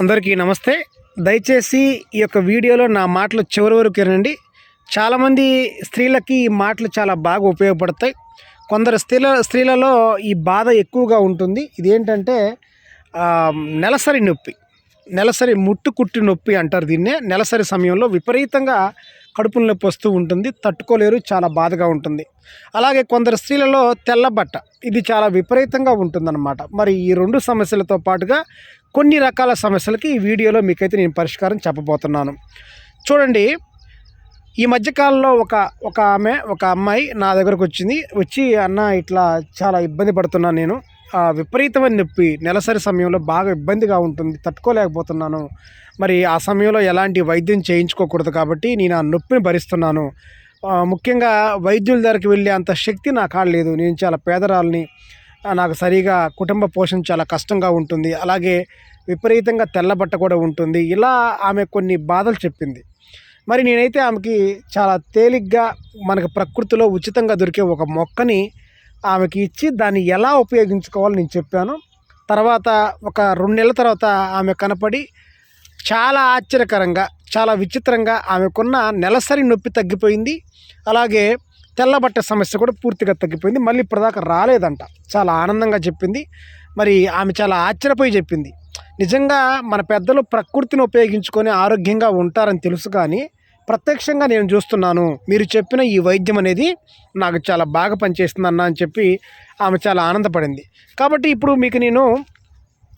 అందరికీ నమస్తే. దయచేసి ఈ యొక్క వీడియోలో నా మాటలు చివరి వరకు వినండి. చాలామంది స్త్రీలకి ఈ మాటలు చాలా బాగా ఉపయోగపడతాయి. కొందరు స్త్రీల స్త్రీలలో ఈ బాధ ఎక్కువగా ఉంటుంది. ఇదేంటంటే నెలసరి నొప్పి. నెలసరి ముట్టుకుట్టి నొప్పి అంటారు దీన్నే. నెలసరి సమయంలో విపరీతంగా కడుపుల నొప్పి వస్తూ ఉంటుంది. తట్టుకోలేరు చాలా బాధగా ఉంటుంది. అలాగే కొందరు స్త్రీలలో తెల్లబట్ట. ఇది చాలా విపరీతంగా ఉంటుందన్నమాట. మరి ఈ రెండు సమస్యలతో పాటుగా కొన్ని రకాల సమస్యలకి ఈ వీడియోలో మీకైతే నేను పరిష్కారం చెప్పబోతున్నాను. చూడండి ఈ మధ్యకాలంలో ఒక ఒక ఆమె ఒక అమ్మాయి నా దగ్గరకు వచ్చింది. వచ్చి అన్న ఇట్లా చాలా ఇబ్బంది పడుతున్నాను నేను. విపరీతమైన నొప్పి. నెలసరి సమయంలో బాగా ఇబ్బందిగా ఉంటుంది. తట్టుకోలేకపోతున్నాను. మరి ఆ సమయంలో ఎలాంటి వైద్యం చేయించుకోకూడదు కాబట్టి నేను ఆ నొప్పిని భరిస్తున్నాను. ముఖ్యంగా వైద్యుల దగ్గరికి వెళ్ళే అంత శక్తి నాకు కాడ లేదు. నేను చాలా పేదరాలని నాకు సరిగా కుటుంబ పోషణ చాలా కష్టంగా ఉంటుంది. అలాగే విపరీతంగా తెల్లబట్ట కూడా ఉంటుంది. ఇలా ఆమె కొన్ని బాధలు చెప్పింది. మరి నేనైతే ఆమెకి చాలా తేలిగ్గా మనకు ప్రకృతిలో ఉచితంగా దొరికే ఒక మొక్కని ఆమెకి ఇచ్చి దాన్ని ఎలా ఉపయోగించుకోవాలో నేను చెప్పాను. తర్వాత ఒక రెండు నెలల తర్వాత ఆమె కనపడి చాలా ఆశ్చర్యకరంగా చాలా విచిత్రంగా ఆమెకున్న నెలసరి నొప్పి తగ్గిపోయింది. అలాగే తెల్లబట్ట సమస్య కూడా పూర్తిగా తగ్గిపోయింది. మళ్ళీ ఇప్పటిదాకా రాలేదంట. చాలా ఆనందంగా చెప్పింది. మరి ఆమె చాలా ఆశ్చర్యపోయి చెప్పింది. నిజంగా మన పెద్దలు ప్రకృతిని ఉపయోగించుకొని ఆరోగ్యంగా ఉంటారని తెలుసు కానీ ప్రత్యక్షంగా నేను చూస్తున్నాను. మీరు చెప్పిన ఈ వైద్యం అనేది నాకు చాలా బాగా పనిచేస్తుంది అన్న అని చెప్పి ఆమె చాలా ఆనందపడింది. కాబట్టి ఇప్పుడు మీకు నేను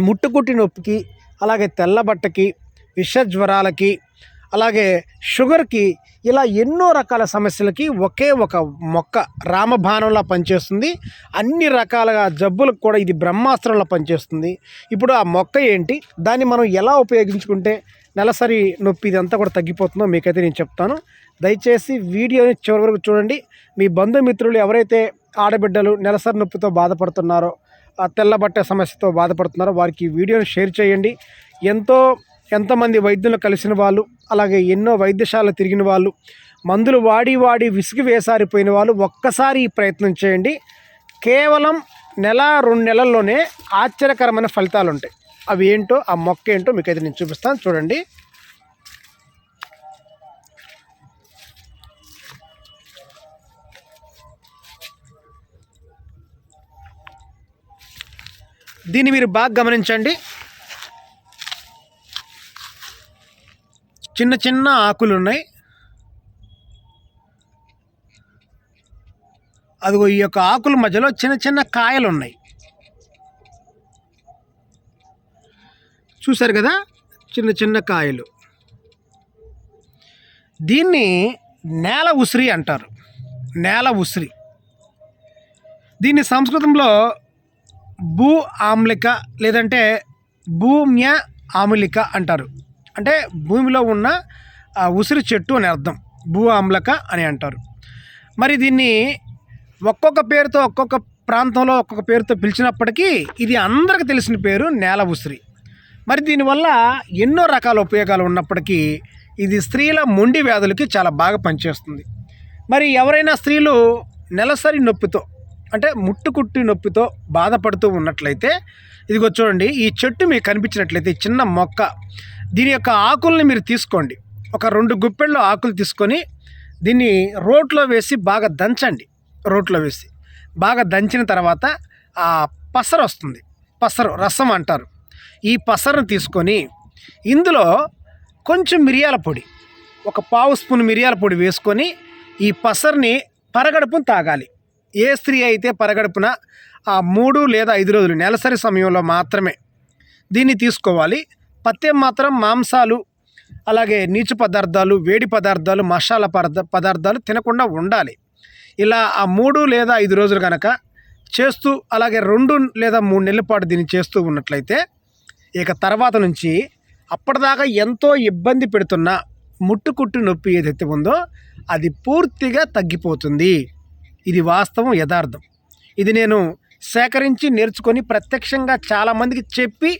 ముట్టుకుట్టి నొప్పికి అలాగే తెల్లబట్టకి విష జ్వరాలకి అలాగే షుగర్కి ఇలా ఎన్నో రకాల సమస్యలకి ఒకే ఒక మొక్క రామబాణంలా పనిచేస్తుంది. అన్ని రకాలుగా జబ్బులకు కూడా ఇది బ్రహ్మాస్త్రంలా పనిచేస్తుంది. ఇప్పుడు ఆ మొక్క ఏంటి? దాన్ని మనం ఎలా ఉపయోగించుకుంటే నెలసరి నొప్పి ఇదంతా కూడా తగ్గిపోతుందో మీకైతే నేను చెప్తాను. దయచేసి వీడియోని చివరి వరకు చూడండి. మీ బంధుమిత్రులు ఎవరైతే ఆడబిడ్డలు నెలసరి నొప్పితో బాధపడుతున్నారో తెల్లబట్టే సమస్యతో బాధపడుతున్నారో వారికి వీడియోని షేర్ చేయండి. ఎంతో ఎంతమంది వైద్యులు కలిసిన వాళ్ళు అలాగే ఎన్నో వైద్యశాలలు తిరిగిన వాళ్ళు మందులు వాడి వాడి విసిగి వేసారిపోయిన వాళ్ళు ఒక్కసారి ఈ ప్రయత్నం చేయండి. కేవలం నెల రెండు నెలల్లోనే ఆశ్చర్యకరమైన ఫలితాలు ఉంటాయి. అవి ఏంటో ఆ మొక్క ఏంటో మీకైతే నేను చూపిస్తాను. చూడండి. దీన్ని మీరు బాగా గమనించండి. చిన్న చిన్న ఆకులు ఉన్నాయి అదిగో ఈ యొక్క ఆకుల మధ్యలో చిన్న చిన్న కాయలు ఉన్నాయి చూశారు కదా? చిన్న చిన్న కాయలు. దీన్ని నేల ఉసిరి అంటారు. నేల ఉసిరి. దీన్ని సంస్కృతంలో భూ ఆమ్లిక లేదంటే భూమ్య ఆమ్లిక అంటారు. అంటే భూమిలో ఉన్న ఆ ఉసిరి చెట్టు అని అర్థం. భూ ఆమ్లక అని అంటారు. మరి దీన్ని ఒక్కొక్క పేరుతో ఒక్కొక్క ప్రాంతంలో ఒక్కొక్క పేరుతో పిలిచినప్పటికీ ఇది అందరికి తెలిసిన పేరు నేల ఉసిరి. మరి దీనివల్ల ఎన్నో రకాల ఉపయోగాలు ఉన్నప్పటికీ ఇది స్త్రీల మొండి వ్యాధులకి చాలా బాగా పనిచేస్తుంది. మరి ఎవరైనా స్త్రీలు నెలసరి నొప్పితో అంటే ముట్టుకుట్టి నొప్పితో బాధపడుతూ ఉన్నట్లయితే ఇదిగో చూడండి ఈ చెట్టు మీకు కనిపించినట్లయితే చిన్న మొక్క. దీని యొక్క ఆకుల్ని మీరు తీసుకోండి. ఒక రెండు గుప్పెళ్ళ ఆకులు తీసుకొని దీన్ని రోట్లో వేసి బాగా దంచండి. రోట్లో వేసి బాగా దంచిన తర్వాత ఆ పసరు వస్తుంది. పసరు రసం అంటారు. ఈ పసరును తీసుకొని ఇందులో కొంచెం మిరియాల పొడి ఒక పావు స్పూన్ మిరియాల పొడి వేసుకొని ఈ పసర్ని పరగడుపున తాగాలి. ఏ స్త్రీ అయితే పరగడుపున ఆ మూడు లేదా ఐదు రోజులు నెలసరి సమయంలో మాత్రమే దీన్ని తీసుకోవాలి. పత్యం మాత్రం మాంసాలు అలాగే నీచు పదార్థాలు వేడి పదార్థాలు మసాలా పదార్థ పదార్థాలు తినకుండా ఉండాలి. ఇలా ఆ మూడు లేదా ఐదు రోజులు కనుక చేస్తూ అలాగే రెండు లేదా మూడు నెలల పాటు దీన్ని చేస్తూ ఉన్నట్లయితే ఇక తర్వాత నుంచి అప్పటిదాకా ఎంతో ఇబ్బంది పెడుతున్న ముట్టుకుట్టు నొప్పి ఏదైతే ఉందో అది పూర్తిగా తగ్గిపోతుంది. ఇది వాస్తవం యథార్థం. ఇది నేను సేకరించి నేర్చుకొని ప్రత్యక్షంగా చాలామందికి చెప్పి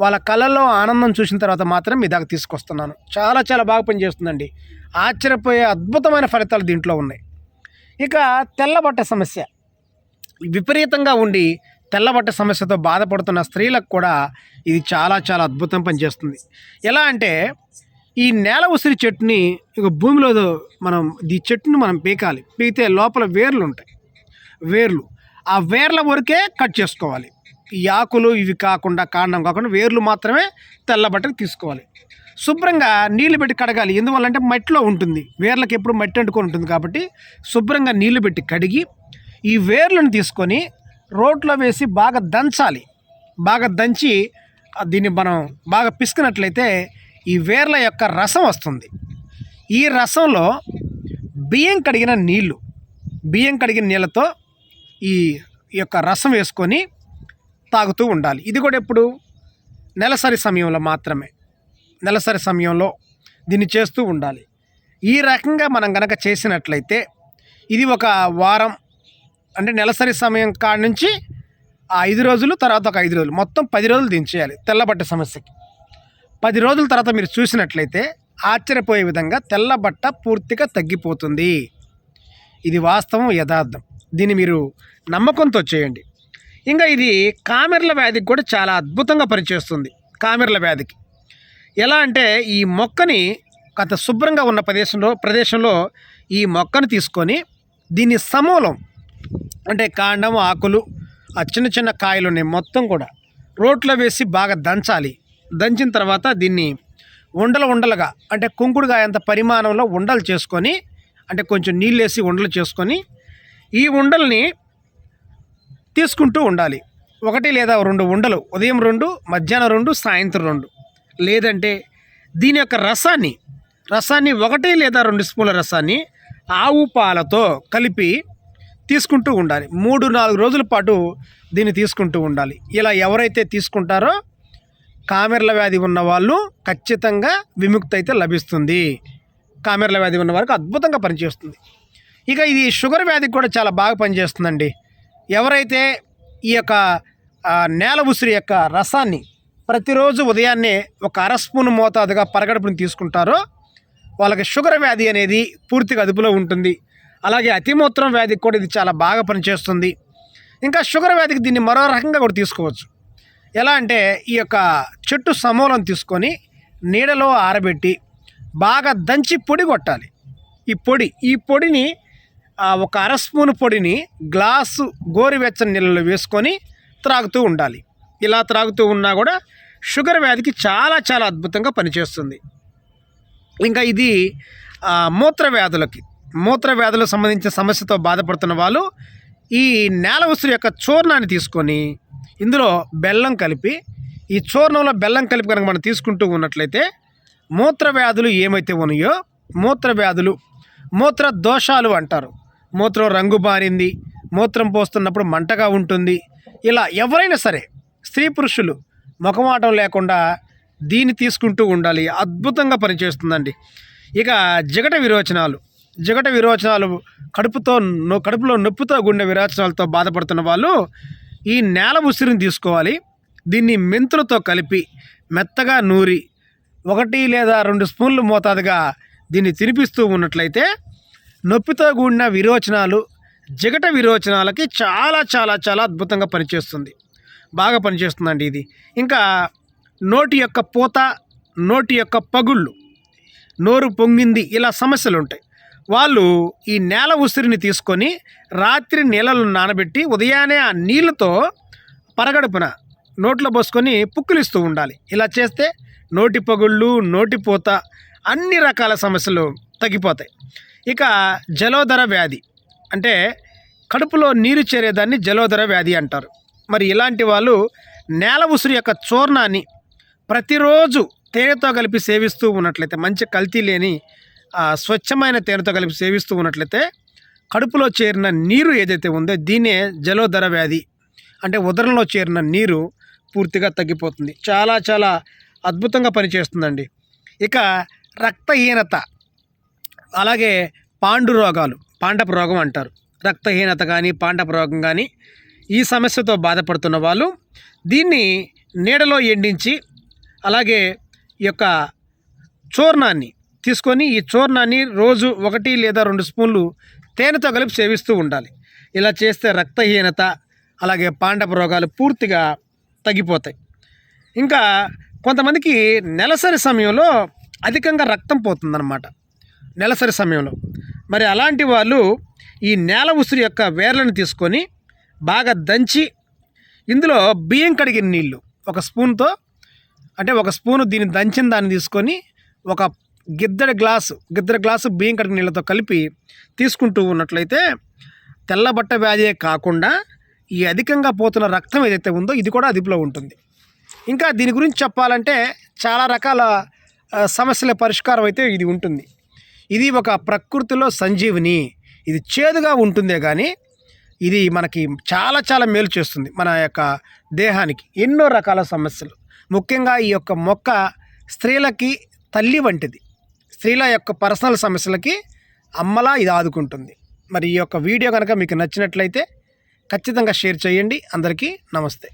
వాళ్ళ కళల్లో ఆనందం చూసిన తర్వాత మాత్రం మీ దాకా తీసుకొస్తున్నాను. చాలా చాలా బాగా పనిచేస్తుందండి. ఆశ్చర్యపోయే అద్భుతమైన ఫలితాలు దీంట్లో ఉన్నాయి. ఇక తెల్లబట్ట సమస్య. విపరీతంగా ఉండి తెల్లబట్ట సమస్యతో బాధపడుతున్న స్త్రీలకు కూడా ఇది చాలా చాలా అద్భుతం పనిచేస్తుంది. ఎలా అంటే ఈ నేల ఉసిరి చెట్టుని ఇక భూమిలో మనం ఈ చెట్టుని మనం పీకాలి. పీకితే లోపల వేర్లు ఉంటాయి. వేర్లు. ఆ వేర్ల వరకే కట్ చేసుకోవాలి. ఈ ఆకులు ఇవి కాకుండా కాండం కాకుండా వేర్లు మాత్రమే తెల్లబట్టకు తీసుకోవాలి. శుభ్రంగా నీళ్ళు పెట్టి కడగాలి. ఎందువల్లంటే మట్టిలో ఉంటుంది. వేర్లకు ఎప్పుడు మట్టి అంటుకొని ఉంటుంది కాబట్టి శుభ్రంగా నీళ్ళు పెట్టి కడిగి ఈ వేర్లను తీసుకొని రోట్లో వేసి బాగా దంచాలి. బాగా దంచి దీన్ని మనం బాగా పిసికినట్లయితే ఈ వేర్ల యొక్క రసం వస్తుంది. ఈ రసంలో బియ్యం కడిగిన నీళ్ళు బియ్యం కడిగిన నీళ్ళతో ఈ యొక్క రసం వేసుకొని తాగుతూ ఉండాలి. ఇది కూడా ఎప్పుడు? నెలసరి సమయంలో మాత్రమే. నెలసరి సమయంలో దీన్ని చేస్తూ ఉండాలి. ఈ రకంగా మనం కనుక చేసినట్లయితే ఇది ఒక వారం అంటే నెలసరి సమయం కాడ నుంచి ఆ ఐదు రోజులు తర్వాత ఒక ఐదు రోజులు మొత్తం పది రోజులు దించేయాలి తెల్లబట్ట సమస్యకి. పది రోజుల తర్వాత మీరు చూసినట్లయితే ఆశ్చర్యపోయే విధంగా తెల్లబట్ట పూర్తిగా తగ్గిపోతుంది. ఇది వాస్తవం యథార్థం. దీన్ని మీరు నమ్మకంతో చేయండి. ఇంకా ఇది కామెర్ల వ్యాధికి కూడా చాలా అద్భుతంగా పనిచేస్తుంది కామెర్ల వ్యాధికి. ఎలా అంటే ఈ మొక్కని కొంత శుభ్రంగా ఉన్న ప్రదేశంలో ప్రదేశంలో ఈ మొక్కను తీసుకొని దీన్ని సమూలం అంటే కాండం ఆకులు ఆ చిన్న చిన్న కాయలు ఉన్నాయి మొత్తం కూడా రోట్లో వేసి బాగా దంచాలి. దంచిన తర్వాత దీన్ని ఉండలు ఉండలుగా అంటే కుంకుడుగా అంత పరిమాణంలో ఉండలు చేసుకొని అంటే కొంచెం నీళ్ళు వేసి ఉండలు చేసుకొని ఈ ఉండల్ని తీసుకుంటూ ఉండాలి. ఒకటి లేదా రెండు ఉండలు ఉదయం రెండు మధ్యాహ్నం రెండు సాయంత్రం రెండు. లేదంటే దీని యొక్క రసాన్ని రసాన్ని ఒకటి లేదా రెండు స్పూన్ల రసాన్ని ఆవు పాలతో కలిపి తీసుకుంటూ ఉండాలి. మూడు నాలుగు రోజుల పాటు దీన్ని తీసుకుంటూ ఉండాలి. ఇలా ఎవరైతే తీసుకుంటారో కామెర్ల వ్యాధి ఉన్న వాళ్ళు ఖచ్చితంగా విముక్తి అయితే లభిస్తుంది. కామెర్ల వ్యాధి ఉన్న వారికి అద్భుతంగా పనిచేస్తుంది. ఇక ఇది షుగర్ వ్యాధికి కూడా చాలా బాగా పనిచేస్తుందండి. ఎవరైతే ఈ యొక్క నేల ఉసిరి యొక్క రసాన్ని ప్రతిరోజు ఉదయాన్నే ఒక అర స్పూన్ మోతాదుగా పరగడుపుని తీసుకుంటారో వాళ్ళకి షుగర్ వ్యాధి అనేది పూర్తిగా అదుపులో ఉంటుంది. అలాగే అతిమూత్రం వ్యాధికి కూడా ఇది చాలా బాగా పనిచేస్తుంది. ఇంకా షుగర్ వ్యాధికి దీన్ని మరో రకంగా కూడా తీసుకోవచ్చు. ఎలా అంటే ఈ యొక్క చెట్టు సమూలం తీసుకొని నీడలో ఆరబెట్టి బాగా దంచి పొడి కొట్టాలి. ఈ పొడి ఈ పొడిని ఒక అర స్పూన్ పొడిని గ్లాసు గోరువెచ్చని నీళ్ళలో వేసుకొని త్రాగుతూ ఉండాలి. ఇలా త్రాగుతూ ఉన్నా కూడా షుగర్ వ్యాధికి చాలా చాలా అద్భుతంగా పనిచేస్తుంది. ఇంకా ఇది మూత్ర వ్యాధులకి. మూత్ర వ్యాధులకు సంబంధించిన సమస్యతో బాధపడుతున్న వాళ్ళు ఈ నేల ఉసురు యొక్క చూర్ణాన్ని తీసుకొని ఇందులో బెల్లం కలిపి ఈ చూర్ణంలో బెల్లం కలిపి కనుక మనం తీసుకుంటూ ఉన్నట్లయితే మూత్ర వ్యాధులు ఏమైతే ఉన్నాయో మూత్ర వ్యాధులు మూత్ర దోషాలు అంటారు. మూత్రం రంగు మారింది మూత్రం పోస్తున్నప్పుడు మంటగా ఉంటుంది. ఇలా ఎవరైనా సరే స్త్రీ పురుషులు ముఖమాటం లేకుండా దీన్ని తీసుకుంటూ ఉండాలి. అద్భుతంగా పనిచేస్తుందండి. ఇక జిగట విరోచనాలు జిగట విరోచనాలు కడుపుతో నో కడుపులో నొప్పితో గుండె విరోచనాలతో బాధపడుతున్న వాళ్ళు ఈ నేల ఉసిరిని తీసుకోవాలి. దీన్ని మెంతులతో కలిపి మెత్తగా నూరి ఒకటి లేదా రెండు స్పూన్లు మోతాదుగా దీన్ని తినిపిస్తూ ఉన్నట్లయితే నొప్పితో కూడిన విరోచనాలు జిగట విరోచనాలకి చాలా చాలా చాలా అద్భుతంగా పనిచేస్తుంది. బాగా పనిచేస్తుందండి ఇది. ఇంకా నోటి యొక్క పూత నోటి యొక్క పగుళ్ళు నోరు పొంగింది ఇలా సమస్యలు ఉంటాయి వాళ్ళు ఈ నేల ఉసిరిని తీసుకొని రాత్రి నీళ్ళలో నానబెట్టి ఉదయాన్నే ఆ నీళ్ళతో పరగడుపున నోట్లో పోసుకొని పుక్కులిస్తూ ఉండాలి. ఇలా చేస్తే నోటి పగుళ్ళు నోటి పూత అన్ని రకాల సమస్యలు తగ్గిపోతాయి. ఇక జలోదర వ్యాధి అంటే కడుపులో నీరు చేరేదాన్ని జలోదర వ్యాధి అంటారు. మరి ఇలాంటి వాళ్ళు నేల ఉసిరి యొక్క చూర్ణాన్ని ప్రతిరోజు తేనెతో కలిపి సేవిస్తూ ఉన్నట్లయితే మంచి కల్తీ లేని స్వచ్ఛమైన తేనెతో కలిపి సేవిస్తూ ఉన్నట్లయితే కడుపులో చేరిన నీరు ఏదైతే ఉందో దీన్నే జలోదర వ్యాధి అంటే ఉదరంలో చేరిన నీరు పూర్తిగా తగ్గిపోతుంది. చాలా చాలా అద్భుతంగా పనిచేస్తుందండి. ఇక రక్తహీనత అలాగే పాండు రోగాలు పాండప రోగం అంటారు. రక్తహీనత కానీ పాండప రోగం కానీ ఈ సమస్యతో బాధపడుతున్న వాళ్ళు దీన్ని నీడలో ఎండించి అలాగే ఈ యొక్క చూర్ణాన్ని తీసుకొని ఈ చూర్ణాన్ని రోజు ఒకటి లేదా రెండు స్పూన్లు తేనెతో కలిపి సేవిస్తూ ఉండాలి. ఇలా చేస్తే రక్తహీనత అలాగే పాండప రోగాలు పూర్తిగా తగ్గిపోతాయి. ఇంకా కొంతమందికి నెలసరి సమయంలో అధికంగా రక్తం పోతుందన్నమాట. నెలసరి సమయంలో. మరి అలాంటి వాళ్ళు ఈ నేల ఉసిరి యొక్క వేర్లను తీసుకొని బాగా దంచి ఇందులో బియ్యం కడిగిన నీళ్ళు ఒక స్పూన్తో అంటే ఒక స్పూను దీన్ని దంచిన దాన్ని తీసుకొని ఒక గిద్దెడ గ్లాసు గిద్దెడ గ్లాసు బియ్యం కడిగిన నీళ్ళతో కలిపి తీసుకుంటూ ఉన్నట్లయితే తెల్లబట్ట వ్యాధే కాకుండా ఈ అధికంగా పోతున్న రక్తం ఏదైతే ఉందో ఇది కూడా అదుపులో ఉంటుంది. ఇంకా దీని గురించి చెప్పాలంటే చాలా రకాల సమస్యల పరిష్కారం అయితే ఇది ఉంటుంది. ఇది ఒక ప్రకృతిలో సంజీవిని. ఇది చేదుగా ఉంటుందే కానీ ఇది మనకి చాలా చాలా మేలు చేస్తుంది మన యొక్క దేహానికి. ఎన్నో రకాల సమస్యలు. ముఖ్యంగా ఈ యొక్క మొక్క స్త్రీలకి తల్లి వంటిది. స్త్రీల యొక్క పర్సనల్ సమస్యలకి అమ్మలా ఇది ఆదుకుంటుంది. మరి ఈ యొక్క వీడియో కనుక మీకు నచ్చినట్లయితే ఖచ్చితంగా షేర్ చేయండి. అందరికీ నమస్తే.